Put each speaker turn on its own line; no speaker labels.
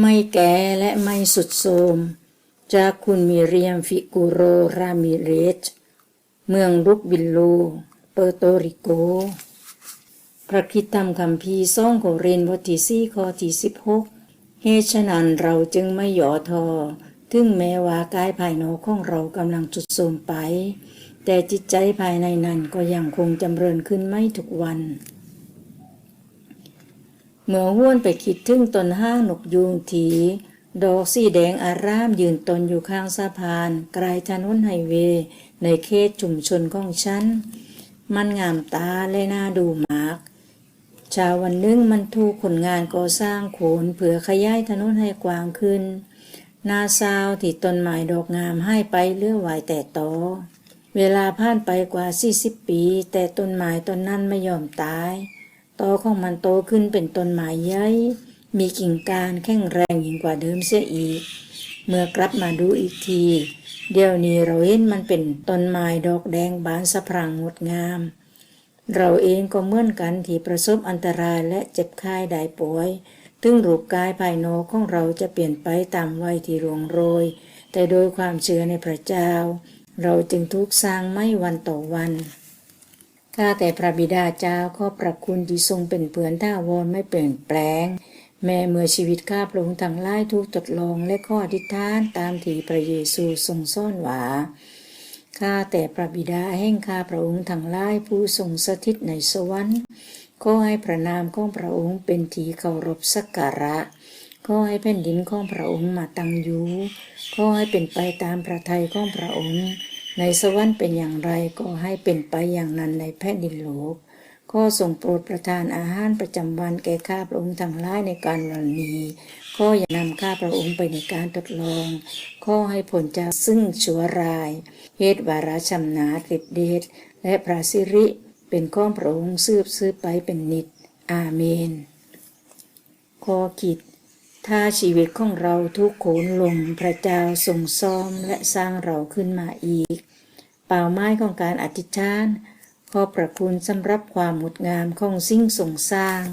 ไม่แก่และไม่สุดโทมจากคุณมิเรียมฟิกูโรรามิเรสเมืองรุกบิลโลเปอร์โตริโก พระคิดธรรมคำพีซ่องโคเรนบทที่สี่ข้อที่สิบหกเหตุฉะนั้นเราจึงไม่หย่อทอ ถึงแม้ว่ากายภายนอกของเรากำลังจุดโทมไป แต่จิตใจภายในนั้นก็ยังคงจำเริญขึ้นไม่ทุกวัน เมื่อห้วนไปคิดถึงตนห้างนกยูงถี ดอกสีแดงอารามยืนตนอยู่ข้างสะพานไกลถนนไฮเวย์ในเขตชุมชนของฉัน มันงามตาและน่าดูมาก ชาววันหนึงมันถูกคนงานก่อสร้างโขนเพื่อขยายถนนให้กว้างขึ้น นาซาวที่ต้นไม้ดอกงามให้ไปเลื่อไหวแต่ตอเวลาผ่านไปกว่า 40 ปี แต่ต้นไม้ต้นนั้นไม่ยอมตาย ตอของมันโตขึ้นเป็นต้นไม้ใหญ่มีกิ่งก้านแข็งแรงยิ่งกว่าเดิมเสียอีก เมื่อกลับมาดูอีกที เดี๋ยวนี้เราเห็นมันเป็นต้นไม้ดอกแดงบานสะพรั่งงดงาม เราเองก็เหมือนกันที่ประสบอันตรายและเจ็บไข้ได้ป่วยถึงรูปกายภายนอกของเราจะเปลี่ยนไปตามวัยที่ร่วงโรย แต่โดยความเชื่อในพระเจ้า เราจึงทุกสร้างไม่วันต่อวัน ข้าแต่พระบิดาเจ้าขอพระคุณที่ทรงเป็นเปือนท่าวรไม่เปลี่ยนแปลง แม้เมื่อชีวิตข้าพระองค์ทั้งหลายทุกทดลองและข้ออธิษฐานตามที่พระเยซูทรงซ่อนหวาข้าแต่พระบิดาแห่งข้าพระองค์ทั้งหลายผู้ทรงสถิตในสวรรค์ขอให้พระนามของพระองค์เป็นที่เคารพสักการะขอให้แผ่นดินของพระองค์มาตั้งอยู่ขอให้เป็นไปตามพระทัยของพระองค์ ในสวรรค์เป็นอย่างไรก็ให้เป็นไปอย่างนั้นในแผ่นดินโลกขอทรงโปรดประทานอาหารประจำวันแก่ข้าพระองค์ทั้งหลายในการวันนี้ขออย่านำข้าพระองค์ไปในการทดลองข้อให้ผลจากซึ่งชั่วร้าย เหตุวาระชำนาญฤทธิเดชและพระสิริเป็นข้องพระองค์ซืบซื้อไปเป็นนิจอาเมนข้อคิดถ้าชีวิตของเราทุกโขนลงพระเจ้าทรงซ่อมและสร้างเราขึ้นมาอีก เป่าไม้ของการอธิษฐาน ขอประคุณสำหรับความงดงามของสิ่งทรงสร้าง